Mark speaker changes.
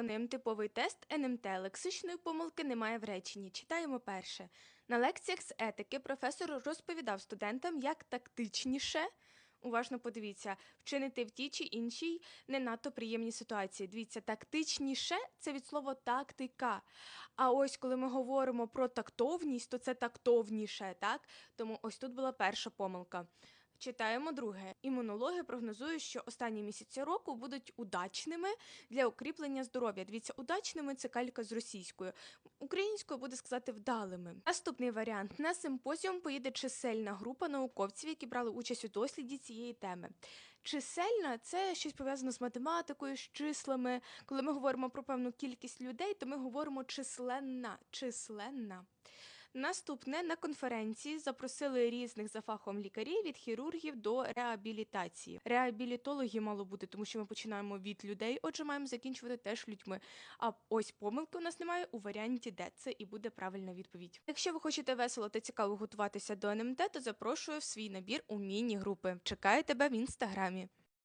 Speaker 1: Виконуємо типовий тест НМТ. Лексичної помилки немає в реченні. Читаємо перше. На лекціях з етики професор розповідав студентам, як тактичніше. Уважно подивіться, вчинити в тій чи іншій не надто приємній ситуації. Дивіться, тактичніше це від слова тактика. А ось коли ми говоримо про тактовність, то це тактовніше, так? Тому ось тут була перша помилка. Читаємо друге. Імунологи прогнозують, що останні місяці року будуть удачними для укріплення здоров'я. Дивіться, удачними це калька з російською. Українською буде сказати вдалими. Наступний варіант на симпозіум поїде чисельна група науковців, які брали участь у досліді цієї теми. Чисельна це щось пов'язане з математикою, з числами. Коли ми говоримо про певну кількість людей, то ми говоримо численна, численна. Наступне на конференції запросили різних за фахом лікарів від хірургів до реабілітації. Реабілітологи мало бути, тому що ми починаємо від людей, отже, маємо закінчувати теж людьми. А ось помилки у нас немає у варіанті Д. Це і буде правильна відповідь. Якщо ви хочете весело та цікаво готуватися до НМТ, то запрошую в свій набір у міні-групи. Чекаю тебе в інстаграмі.